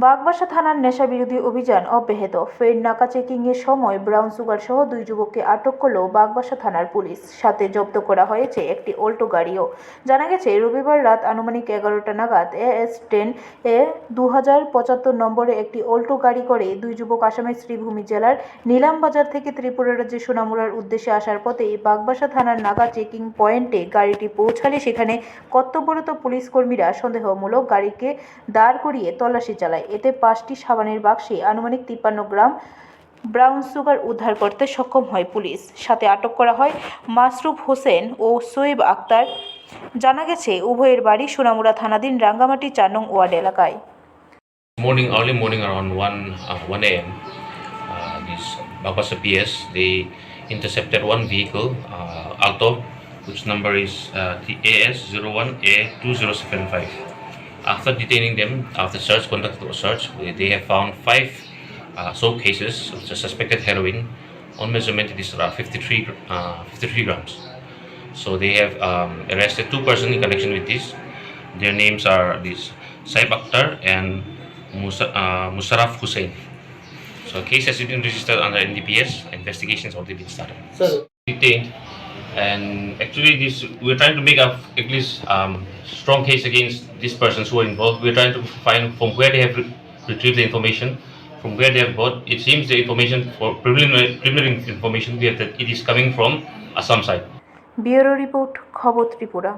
বাগবাসা থানার নেশা বিরোধী অভিযান অব্যাহত। ফের নাকা চেকিং এর সময় ব্রাউন সুগার সহ দুই যুবককে আটক করল বাগবাসা থানার পুলিশ। সাথে জব্দ করা হয়েছে একটি অল্টো গাড়িও। জানা গেছে, রবিবার রাত আনুমানিক এগারোটা নাগাদ এ এস টেন এ দু হাজার পঁচাত্তর নম্বরে একটি অল্টো গাড়ি করে দুই যুবক আসামের শ্রীভূমি জেলার নিলামবাজার থেকে ত্রিপুরা রাজ্যে সোনামুড়ার উদ্দেশ্যে আসার পথে বাগবাসা থানার নাগা চেকিং পয়েন্টে গাড়িটি পৌঁছালে সেখানে কর্তব্যরত পুলিশ কর্মীরা সন্দেহমূলক গাড়িকে দাঁড় করিয়ে তল্লাশি চালায়। এতে পাঁচটি সাবানের বাক্সে আনুমানিক তিপ্পান্ন গ্রাম ব্রাউন সুগার উদ্ধার করতে সক্ষম হয় পুলিশ সাথে আটক করা হয় মাসরুফ হোসেন ও সোয়েব আক্তার জানা গেছে উভয়ের বাড়ি সোনামুড়া থানাধীন রাঙ্গামাটি চার নং ওয়ার্ড এলাকায় Morning, early morning around 1, uh, 1 a.m., uh, this Babasa PS, they intercepted one vehicle, uh, Alto, which number is uh, TAS01A2075. After detaining them, after search, conducted a search, they- have found five uh, soap cases of the suspected heroin. On measurement, it is around 53, uh, 53 grams. So they have um, arrested two persons in connection with this. Their names are this Saib Akhtar and Musa, uh, Musarraf Hussain. So case has been registered under NDPS. Investigations already been started. Sir, Detained, and actually this we're trying to make a at least um, strong case against these persons who are involved. We're trying to find from where they have re- retrieved the information, from where they have got. It seems the information for preliminary, preliminary information we have that it is coming from Assam side. Bureau report খবর ত্রিপুরা